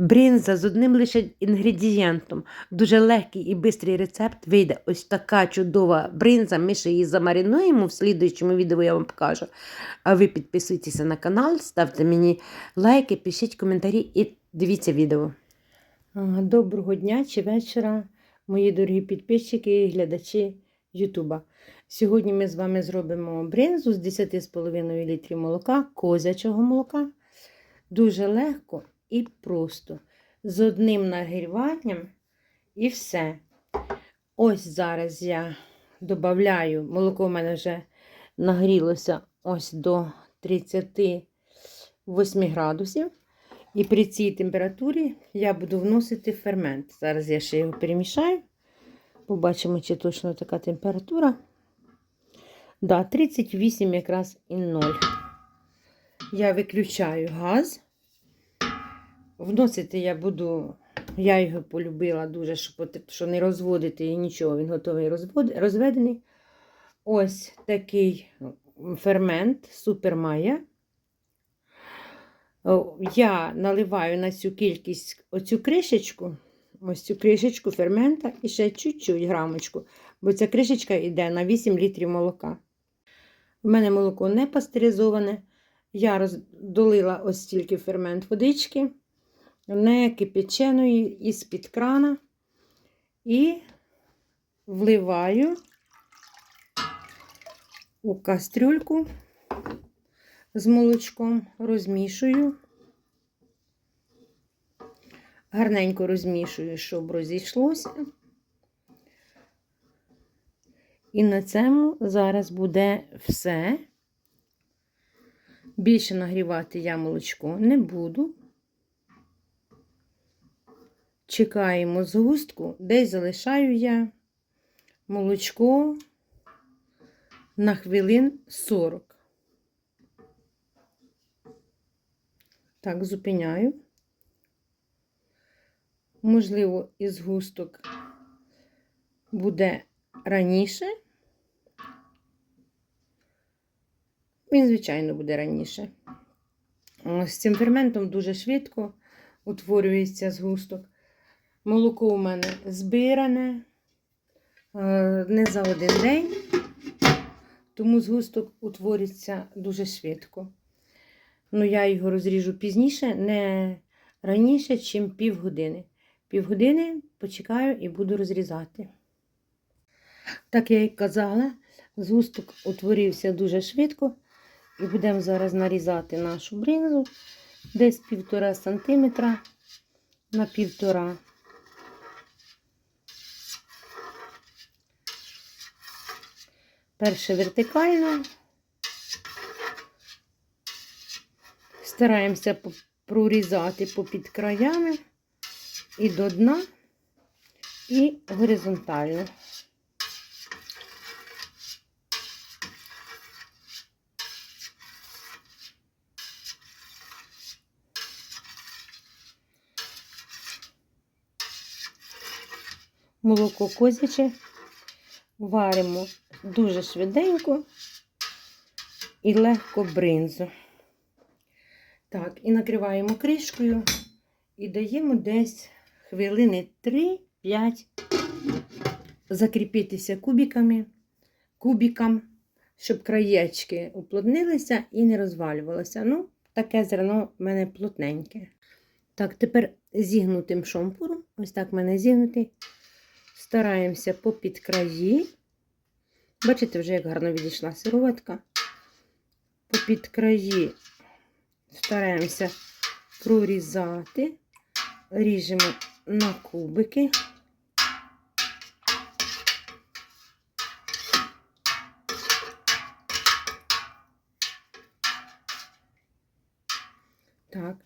Бринза з одним лише інгредієнтом. Дуже легкий і швидкий рецепт. Вийде ось така чудова бринза. Ми ще її замаринуємо. В слідуючому відео я вам покажу. А ви підписуйтеся на канал, ставте мені лайки, пишіть коментарі і дивіться відео. Доброго дня чи вечора, мої дорогі підписчики і глядачі Ютуба. Сьогодні ми з вами зробимо бринзу з 10,5 літрів молока, козячого молока. Дуже легко і просто. З одним нагріванням і все. Ось зараз я додаю, молоко в мене вже нагрілося ось до 38 градусів. І при цій температурі я буду вносити фермент. Зараз я ще його перемішаю. Побачимо, чи точно така температура. Да, 38 якраз і 0. Я виключаю газ. Вносити я буду, я його полюбила дуже, що не розводити і нічого, він готовий розведений. Ось такий фермент супермая. Я наливаю на цю кількість оцю кришечку, ось цю кришечку фермента і ще чуть-чуть грамочку, бо ця кришечка йде на 8 літрів молока. У мене молоко не пастеризоване. Я роздолила ось стільки фермент водички, не кипяченої із-під крана і вливаю у кастрюльку з молочком, розмішую, гарненько розмішую, щоб розійшлося. І на цьому зараз буде все. Більше нагрівати я молочко не буду. Чекаємо згустку, десь залишаю я молочко на хвилин 40. Так, зупиняю. Можливо, і згусток буде раніше. Він, звичайно, буде раніше. З цим ферментом дуже швидко утворюється згусток. Молоко у мене збиране не за один день, тому згусток утворюється дуже швидко. Ну, я його розріжу пізніше, не раніше, ніж півгодини. Півгодини почекаю і буду розрізати. Так я і казала, згусток утворився дуже швидко. І будемо зараз нарізати нашу бринзу десь півтора сантиметра на півтора. Перше вертикально. Стараємося прорізати попід краями і до дна, і горизонтально. Молоко козяче варимо дуже швиденько і легко бринзу. Так, і накриваємо кришкою і даємо десь хвилини 3-5 закріпитися кубиками, кубикам, щоб краєчки уплотнилися і не розвалювалося. Ну, таке зерно в мене плотненьке. Так, тепер зігнутим шомпуром, ось так в мене зігнутий. Стараємося попід краї. Бачите, вже як гарно відійшла сироватка. Попід краї стараємося прорізати, ріжемо на кубики. Так,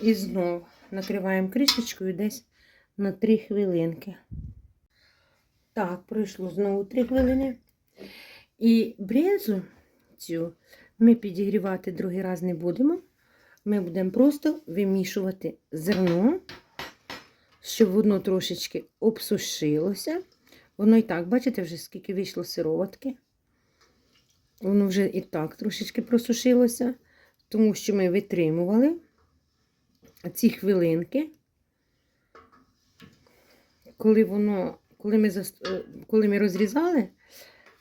і знову накриваємо кришечкою десь на 3 хвилинки. Так, пройшло знову 3 хвилини. І бринзу цю ми підігрівати другий раз не будемо. Ми будемо просто вимішувати зерно, щоб воно трошечки обсушилося. Воно і так, бачите, вже скільки вийшло сироватки. Воно вже і так трошечки просушилося, тому що ми витримували ці хвилинки. коли воно, коли ми, е, коли ми розрізали,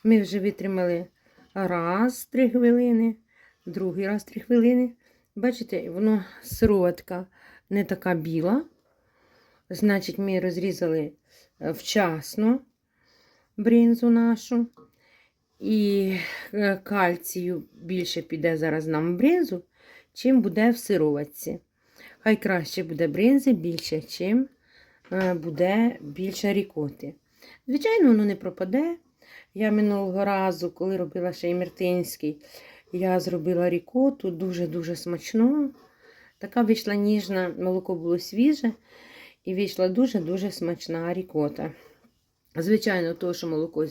ми вже витримали раз 3 хвилини, другий раз 3 хвилини. Бачите, воно сироватка не така біла. Значить, ми розрізали е, вчасно бринзу нашу. І е, кальцію більше піде зараз нам в бринзу, чим буде в сироватці. Хай краще буде бринзи більше, чим е, буде більше рікоти. Звичайно, воно не пропаде. Я минулого разу, коли робила ще мертинський, я зробила рікоту дуже-дуже смачну. Така вийшла ніжна, молоко було свіже, і вийшла дуже-дуже смачна рікота. Звичайно, то, що молоко,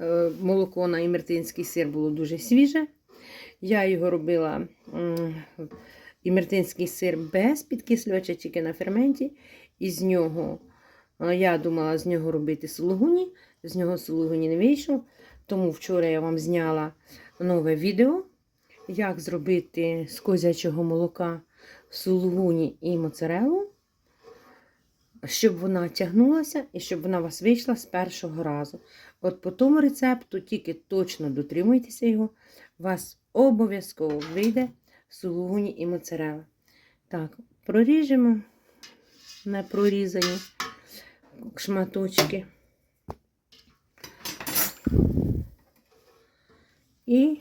е, молоко на імертинський сир було дуже свіже. Я його робила імертинський сир без підкислювача, тільки на ферменті. І з нього, е, я думала з нього робити сулугуні, з нього сулугуні не вийшов. Тому вчора я вам зняла нове відео, як зробити з козячого молока сулугуні і моцарелу щоб вона тягнулася і щоб вона у вас вийшла з першого разу. От по тому рецепту, тільки точно дотримуйтеся його, у вас обов'язково вийде сулугуні і моцарела. Так, проріжемо на прорізані шматочки. І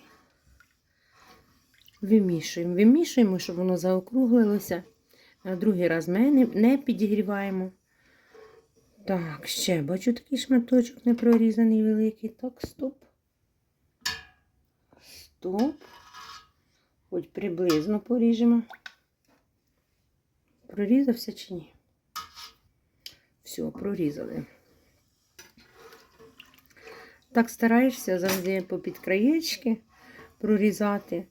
вимішуємо. Вимішуємо, щоб воно заокруглилося. Другий раз ми не, підігріваємо. Так, ще бачу такий шматочок не прорізаний великий. Так, стоп. Стоп. Хоч приблизно поріжемо. Прорізався чи ні? Все, прорізали. Так стараєшся завжди попід краєчки прорізати.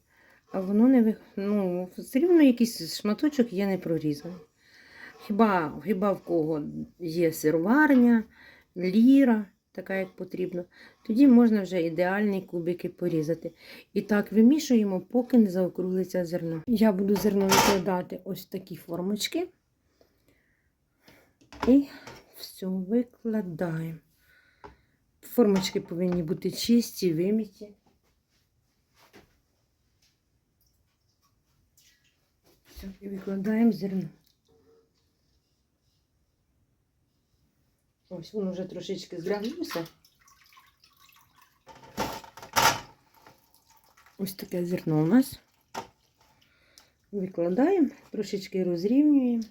А воно не ну, все рівно якийсь шматочок є не прорізаний. Хіба, хіба в кого є сироварня, ліра, така як потрібно, тоді можна вже ідеальні кубики порізати. І так вимішуємо, поки не заокруглиться зерно. Я буду зерно викладати ось в такі формочки. І все викладаємо. Формочки повинні бути чисті, виміті. Все, і викладаємо зерно. Ось воно вже трошечки зляглося. Ось таке зерно у нас. Викладаємо, трошечки розрівнюємо.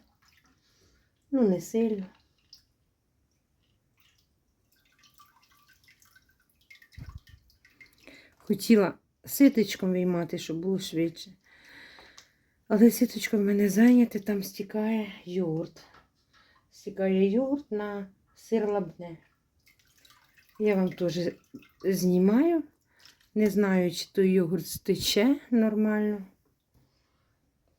Ну, не сильно. Хотіла ситочком виймати, щоб було швидше. Але сіточка в мене зайнята, там стікає йогурт. Стікає йогурт на сир лабне. Я вам теж знімаю. Не знаю, чи той йогурт стече нормально.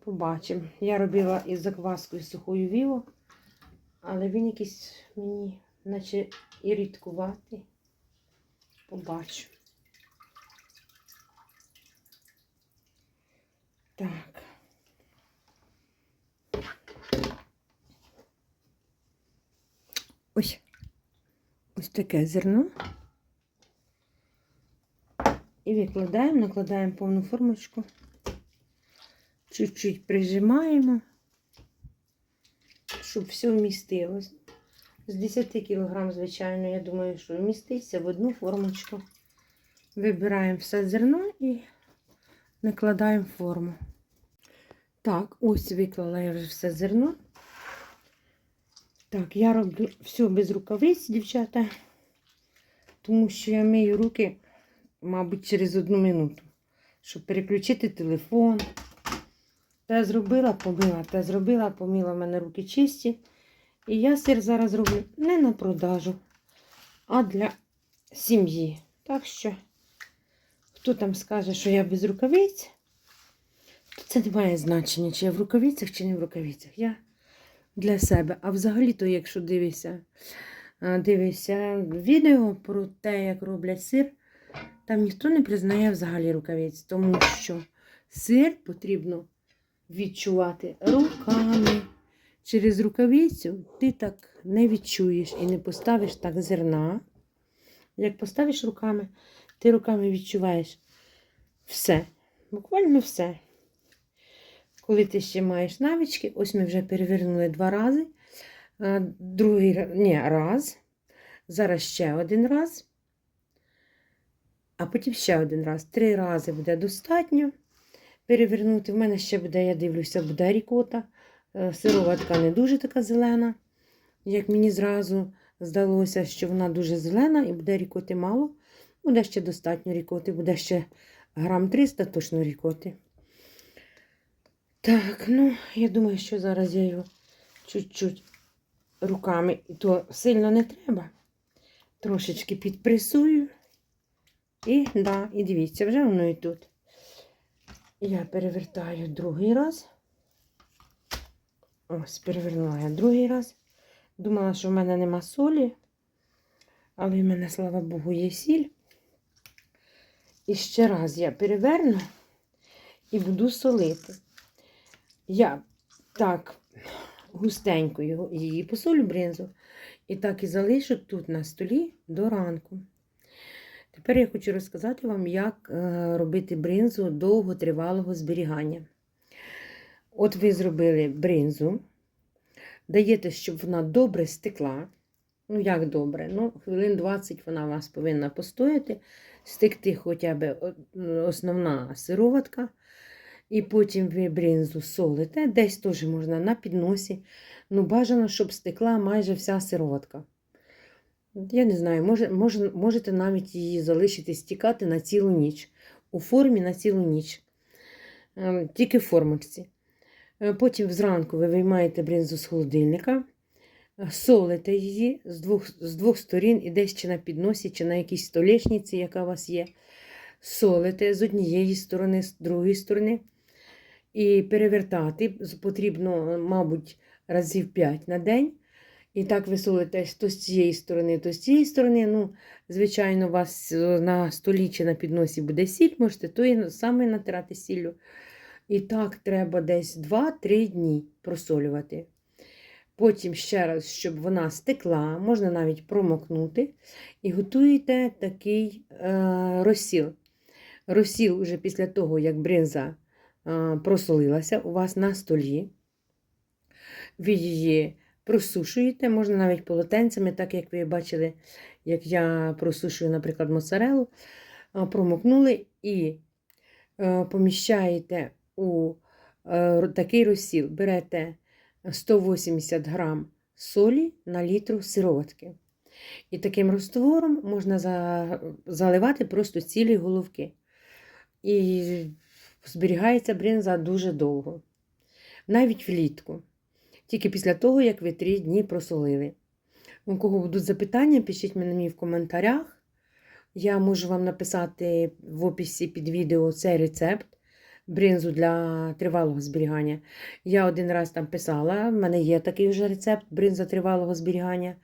Побачимо. Я робила із закваскою сухою віло, але він якийсь мені, наче і рідкуватий. Побачу. Так. Ось. Ось таке зерно. І викладаємо, накладаємо повну формочку. Чуть-чуть прижимаємо, щоб все вмістилось. З 10 кг, звичайно, я думаю, що вміститься в одну формочку. Вибираємо все зерно і накладаємо форму. Так, ось виклала я вже все зерно. Так, я роблю все без рукавиць, дівчата, тому що я мию руки, мабуть, через одну минуту, щоб переключити телефон. Те зробила, помила, те зробила, помила, в мене руки чисті. І я сир зараз роблю не на продажу, а для сім'ї. Так що, хто там скаже, що я без рукавиць, це не має значення, чи я в рукавицях, чи не в рукавицях. Я для себе. А взагалі-то, якщо дивишся, дивишся відео про те, як роблять сир, там ніхто не признає взагалі рукавиць, тому що сир потрібно відчувати руками. через рукавицю ти так не відчуєш і не поставиш так зерна. Як поставиш руками, ти руками відчуваєш все, буквально все. Коли ти ще маєш навички, ось ми вже перевернули два рази. Другий ні, раз. Зараз ще один раз. А потім ще один раз. Три рази буде достатньо. Перевернути. В мене ще буде, я дивлюся, буде рікота. Е, Сироватка не дуже така зелена, як мені зразу здалося, що вона дуже зелена і буде рікоти мало. Буде ще достатньо рікоти, буде ще грам 300 точно рікоти. Так, ну, я думаю, що зараз я його чуть-чуть руками, і то сильно не треба. Трошечки підпресую. І, да, і дивіться, вже воно і тут. Я перевертаю другий раз. Ось, перевернула я другий раз. Думала, що в мене нема солі, але в мене, слава Богу, є сіль. І ще раз я переверну і буду солити. Я так густенько її посолю бринзу. І так і залишу тут на столі до ранку. Тепер я хочу розказати вам, як е, робити бринзу довготривалого зберігання. От ви зробили бринзу, даєте, щоб вона добре стекла. Ну, як добре? Ну, хвилин 20 вона у вас повинна постояти, стекти хоча б основна сироватка. І потім ви бринзу солите. Десь теж можна на підносі. Ну, бажано, щоб стекла майже вся сироватка. Я не знаю, може, може, можете навіть її залишити стікати на цілу ніч. У формі на цілу ніч. Е, Тільки в формочці. Е, Потім зранку ви виймаєте бринзу з холодильника, е, солите її з двох, з двох сторін, і десь чи на підносі, чи на якійсь столешниці, яка у вас є. Солите з однієї сторони, з другої сторони. І перевертати потрібно, мабуть, разів 5 на день. І так ви солите то з цієї сторони, то з цієї сторони. Ну, звичайно, у вас е, на столі чи на підносі буде сіль, можете то і саме натирати сіллю. І так треба десь 2-3 дні просолювати. Потім ще раз, щоб вона стекла, можна навіть промокнути. І готуєте такий е, розсіл. Розсіл уже після того, як бринза е, просолилася у вас на столі. Ви її просушуєте, можна навіть полотенцями, так як ви бачили, як я просушую, наприклад, моцарелу, промокнули і е, поміщаєте у е, такий розсіл. Берете 180 грам солі на літру сироватки. І таким розтвором можна заливати просто цілі головки. І зберігається бринза дуже довго, навіть влітку. Тільки після того, як ви три дні просолили. У кого будуть запитання, пишіть мені в коментарях. Я можу вам написати в описі під відео цей рецепт бринзу для тривалого зберігання. Я один раз там писала, в мене є такий вже рецепт бринза тривалого зберігання.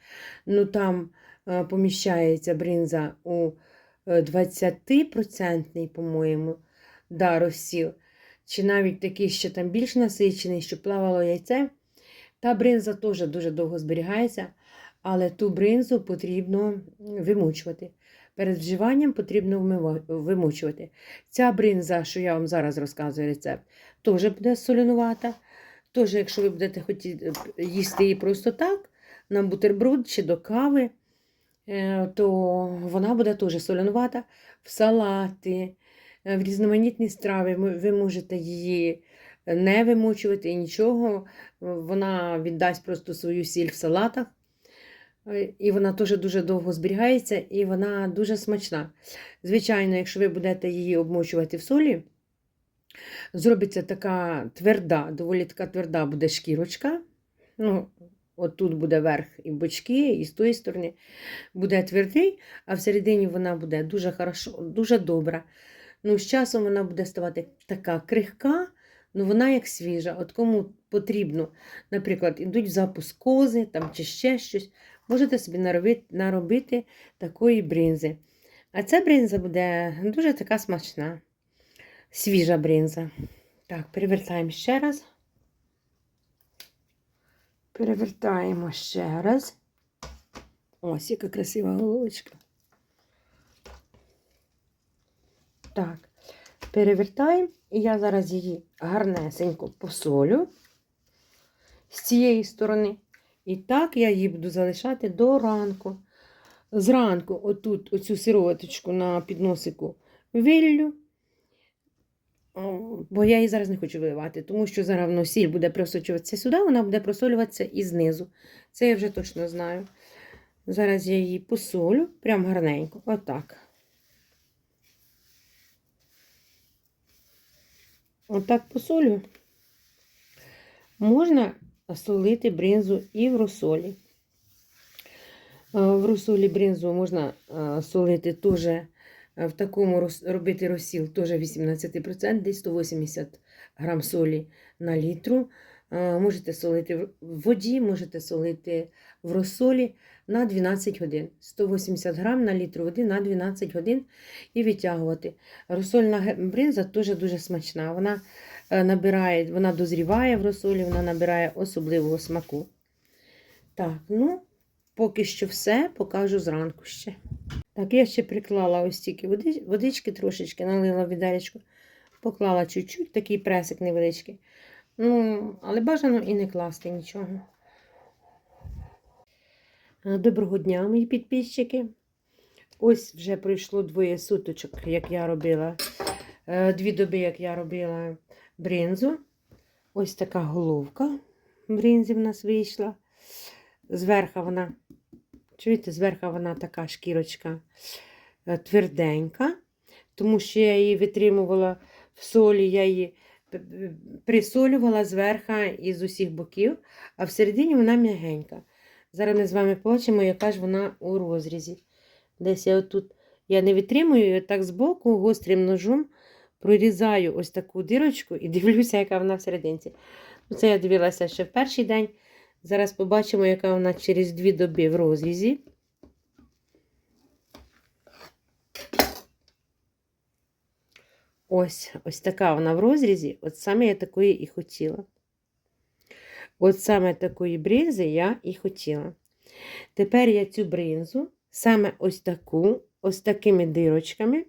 Ну там е, поміщається бринза у е, 20%, по-моєму, да, розсіл. Чи навіть такий ще там більш насичений, що плавало яйце. Та бринза теж дуже довго зберігається, але ту бринзу потрібно вимучувати. Перед вживанням потрібно вимучувати. Ця бринза, що я вам зараз розказую рецепт, теж буде солянувата. Теж, якщо ви будете хотіти їсти її просто так, на бутерброд чи до кави, е, то вона буде теж солянувата в салати, е, в різноманітні страви. Ви можете її не вимочувати і нічого. Вона віддасть просто свою сіль в салатах. Е, І вона теж дуже довго зберігається, і вона дуже смачна. Звичайно, якщо ви будете її обмочувати в солі, зробиться така тверда, доволі така тверда буде шкірочка. Ну, от тут буде верх і бочки, і з тої сторони буде твердий, а всередині вона буде дуже хорошо, дуже добра. Ну, з часом вона буде ставати така крихка, ну вона як свіжа. От кому потрібно, наприклад, ідуть в запуск кози там, чи ще щось, можете собі наробити, наробити такої бринзи. А ця бринза буде дуже така смачна, свіжа бринза. Так, перевертаємо ще раз. Перевертаємо ще раз. Ось яка красива головочка. Так, перевертаємо, і я зараз її гарнесенько посолю з цієї сторони. І так я її буду залишати до ранку. Зранку, отут, оцю сироваточку на підносику виллю. Бо я її зараз не хочу виливати, тому що зараз сіль буде просочуватися сюди, вона буде просолюватися і знизу. Це я вже точно знаю. Зараз я її посолю, прям гарненько. Отак. Отак посолю. Можна солити бринзу і в розсолі. Е, В розсолі бринзу можна е, солити теж е, в такому робити розсіл теж 18%, десь 180 грам солі на літру. Е, Можете солити в воді, можете солити в розсолі на 12 годин. 180 грам на літр води на 12 годин і відтягувати. Розсольна бринза теж дуже смачна. Вона е, набирає, вона дозріває в розсолі, вона набирає особливого смаку. Так, ну, поки що все, покажу зранку ще. Так, я ще приклала ось тільки води, водички трошечки, налила в відеречко, поклала чуть-чуть, такий пресик невеличкий. Ну, але бажано і не класти нічого. Е, Доброго дня, мої підписчики. Ось вже пройшло двоє суточок, як я робила, е, дві доби, як я робила бринзу. Ось така головка бринзі в нас вийшла. Зверху вона, чуєте, зверху вона така шкірочка е, тверденька, тому що я її витримувала в солі, я її присолювала зверху і з усіх боків, а всередині вона м'ягенька. Зараз ми з вами побачимо, яка ж вона у розрізі. Десь я отут я не витримую, і так збоку гострим ножом прорізаю ось таку дирочку і дивлюся, яка вона всерединці. Ну, Це я дивилася ще в перший день. Зараз побачимо, яка вона через дві доби в розрізі. Ось, ось така вона в розрізі. От саме я такої і хотіла. От саме такої бринзи я і хотіла. Тепер я цю бринзу, саме ось таку, ось такими дирочками,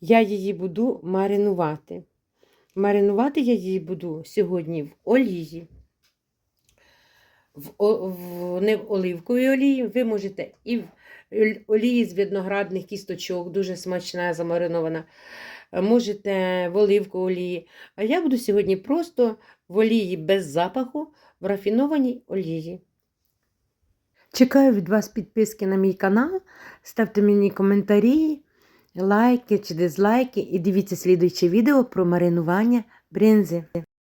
я її буду маринувати. Маринувати я її буду сьогодні в олії. В, в, не в оливковій олії, ви можете і в олії з виноградних кісточок, дуже смачна, замаринована. Можете в оливку олії. А я буду сьогодні просто в олії без запаху, в рафінованій олії. Чекаю від вас підписки на мій канал. Ставте мені коментарі, лайки чи дизлайки і дивіться слідуюче відео про маринування бринзи.